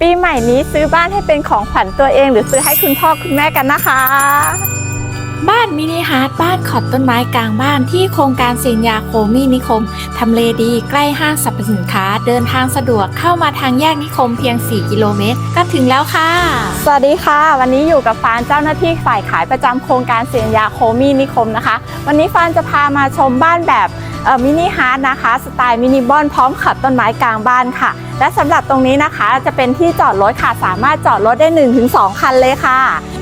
ปีใหม่นี้ซื้อบ้านให้เป็นของขวัญตัวเอง หรือซื้อให้คุณพ่อคุณแม่กันนะคะ บ้านมินิฮาร์ดบ้านขอบต้นไม้กลางบ้านที่โครงการเซียนยาโคมีนิคม ทำเลดีใกล้ห้างสรรพสินค้า เดินทางสะดวกเข้ามาทางแยกนิคมเพียง 4 กิโลเมตร ก็ถึงแล้วค่ะ สวัสดีค่ะ วันนี้อยู่กับฟานเจ้าหน้าที่ฝ่ายขายประจำโครงการเสียงยาโคมีนิคมนะคะ วันนี้ฟานจะพามาชมบ้านแบบเอ่อมินิฮาร์ดนะคะ สไตล์มินิบอนพร้อมขับต้นไม้กลางบ้านค่ะ และสำหรับตรงนี้นะคะจะเป็นที่จอดรถค่ะสามารถจอดรถได้ 1-2 คันเลยค่ะ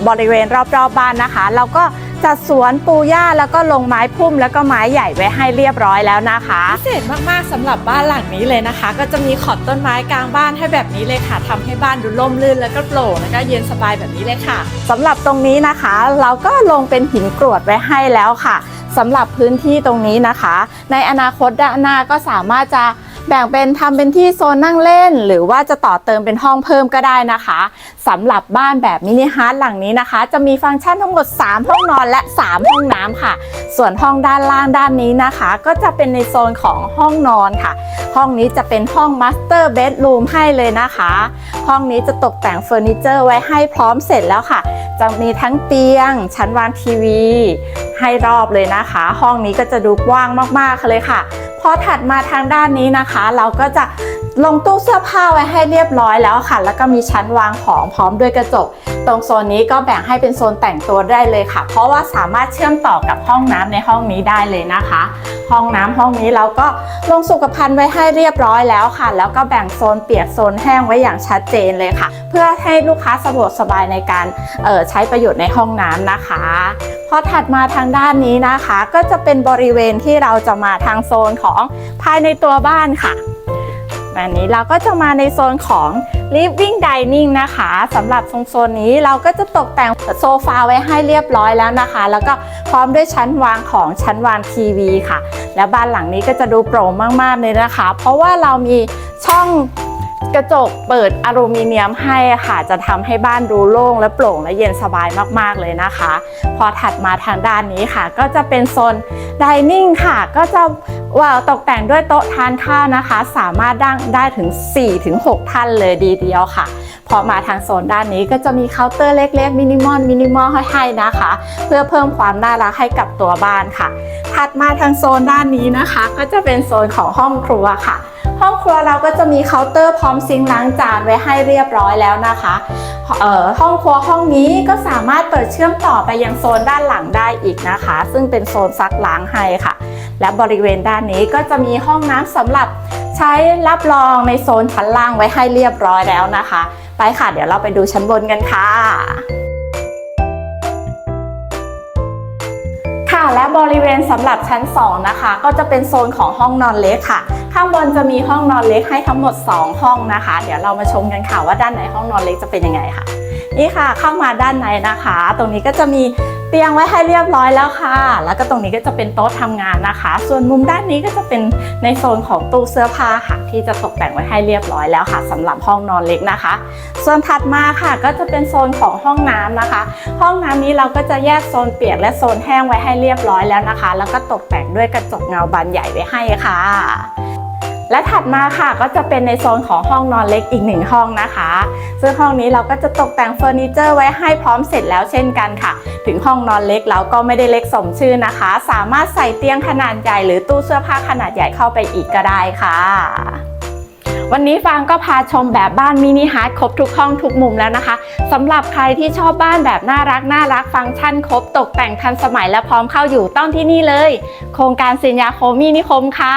บริเวณรอบๆบบ้านนะคะ เราก็จัดสวนปูหญ้าแล้วก็ลงไม้พุ่มแล้วก็ไม้ใหญ่ไว้ให้เรียบร้อยแล้วนะคะพิเศษมากๆสำหรับบ้านหลังนี้เลยนะคะ ก็จะมีขอบต้นไม้กลางบ้านให้แบบนี้เลยค่ะทำให้บ้านดูร่มรื่นแล้วก็โปร่งแล้วก็เย็นสบายแบบนี้เลยค่ะสำหรับตรงนี้นะคะ เราก็ลงเป็นหินกรวดไว้ให้แล้วค่ะสำหรับพื้นที่ตรงนี้นะคะ ในอนาคตด้านหน้าก็สามารถจะ แบ่งเป็นทำเป็นที่โซนนั่งเล่น หรือว่าจะต่อเติมเป็นห้องเพิ่มก็ได้นะคะสำหรับบ้านแบบมินิฮาร์ดหลังนี้นะคะ จะมีฟังก์ชันทั้งหมด 3 ห้องนอนและ 3 ห้องน้ำค่ะ ส่วนห้องด้านล่างด้านนี้นะคะ ก็จะเป็นในโซนของห้องนอนค่ะ ห้องนี้จะเป็นห้องมาสเตอร์เบดรูมให้เลยนะคะ ห้องนี้จะตกแต่งเฟอร์นิเจอร์ไว้ให้พร้อมเสร็จแล้วค่ะ จะมีทั้งเตียง ชั้นวางทีวี ให้รอบเลยนะคะ ห้องนี้ก็จะดูกว้างมากๆเลยค่ะ อถัดมาทางด้านนี้นะคะ เราก็จะลงตู้เสื้อผ้าไว้ให้เรียบร้อยแล้วค่ะ แล้วก็มีชั้นวางของพร้อมด้วยกระจก ตรงโซนนี้ก็แบ่งให้เป็นโซนแต่งตัวได้เลยค่ะ เพราะว่าสามารถเชื่อมต่อกับห้องน้ำในห้องนี้ได้เลยนะคะ ห้องน้ำห้องนี้เราก็ลงสุขภัณฑ์ไว้ให้เรียบร้อยแล้วค่ะ แล้วก็แบ่งโซนเปียกโซนแห้งไว้อย่างชัดเจนเลยค่ะ เพื่อให้ลูกค้าสะดวกสบายในการออใช้ประโยชน์ในห้องน้ำนะคะ พอถัดมาทางด้านนี้นะคะ ก็จะเป็นบริเวณที่เราจะมาทางโซนของภายในตัวบ้านค่ะอันนี้เราก็จะมาในโซนของ living dining นะคะสำหรับโซนนี้เราก็จะตกแต่งโซฟาไว้ให้เรียบร้อยแล้วนะคะ แล้วก็พร้อมด้วยชั้นวางของชั้นวางทีวีค่ะ และบ้านหลังนี้ก็จะดูโปร่งมากๆเลยนะคะ เพราะว่าเรามีช่อง กระจกเปิดอลูมิเนียมให้ค่ะจะทำให้บ้านดูโล่งและโปร่งและเย็นสบายมากๆเลยนะคะ พอถัดมาทางด้านนี้ค่ะ ก็จะเป็นโซนดิเนิ่งค่ะ ก็จะว่าตกแต่งด้วยโต๊ะทานข้าวนะคะ สามารถดั้งได้ถึง 4-6 ท่านเลยดีเดียวค่ะ พอมาทางโซนด้านนี้ก็จะมีเคาน์เตอร์เล็กๆมินิมอลมินิมอลให้นะคะ เพื่อเพิ่มความน่ารักให้กับตัวบ้านค่ะ ถัดมาทางโซนด้านนี้นะคะ ก็จะเป็นโซนของห้องครัวค่ะห้องครัวเราก็จะมีเคาน์เตอร์พร้อมซิงค์ล้างจานไว้ให้เรียบร้อยแล้วนะคะห้องครัวห้องนี้ก็สามารถเปิดเชื่อมต่อไปยังโซนด้านหลังได้อีกนะคะ ซึ่งเป็นโซนซักล้างให้ค่ะ และบริเวณด้านนี้ก็จะมีห้องน้ำสำหรับใช้รับรองในโซนชั้นล่างไว้ให้เรียบร้อยแล้วนะคะ ไปค่ะ เดี๋ยวเราไปดูชั้นบนกันค่ะ ค่ะและบริเวณสำหรับชั้น 2 นะคะ ก็จะเป็นโซนของห้องนอนเล็กค่ะ ข้างบนจะมีห้องนอนเล็กให้ทั้งหมด 2 ห้องนะคะ เดี๋ยวเรามาชมกันค่ะว่าด้านไหนห้องนอนเล็กจะเป็นยังไงค่ะนี่ค่ะเข้ามาด้านในนะคะ ตรงนี้ก็จะมีเตียงไว้ให้เรียบร้อยแล้วค่ะ แล้วก็ตรงนี้ก็จะเป็นโต๊ะทำงานนะคะ ส่วนมุมด้านนี้ก็จะเป็นในโซนของตู้เสื้อผ้าค่ะที่จะตกแต่งไว้ให้เรียบร้อยแล้วค่ะสำหรับห้องนอนเล็กนะคะ ส่วนถัดมาค่ะก็จะเป็นโซนของห้องน้ำนะคะ ห้องน้ำนี้เราก็จะแยกโซนเปียกและโซนแห้งไว้ให้เรียบร้อยแล้วนะคะ แล้วก็ตกแต่งด้วยกระจกเงาบานใหญ่ไว้ให้ค่ะ และถัดมาค่ะก็จะเป็นในโซนของห้องนอนเล็กอีกหนึ่งห้องนะคะ ซึ่งห้องนี้เราก็จะตกแต่งเฟอร์นิเจอร์ไว้ให้พร้อมเสร็จแล้วเช่นกันค่ะ ถึงห้องนอนเล็กเราก็ไม่ได้เล็กสมชื่อนะคะ สามารถใส่เตียงขนาดใหญ่หรือตู้เสื้อผ้าขนาดใหญ่เข้าไปอีกก็ได้ค่ะวันนี้ฟางก็พาชมแบบบ้านมินิฮาร์ดครบทุกห้องทุกมุมแล้วนะคะสำหรับใครที่ชอบบ้านแบบน่ารักน่ารักฟังก์ชันครบตกแต่งทันสมัยและพร้อมเข้าอยู่ต้องที่นี่เลย โครงการสินยาโคมินิคมค่ะ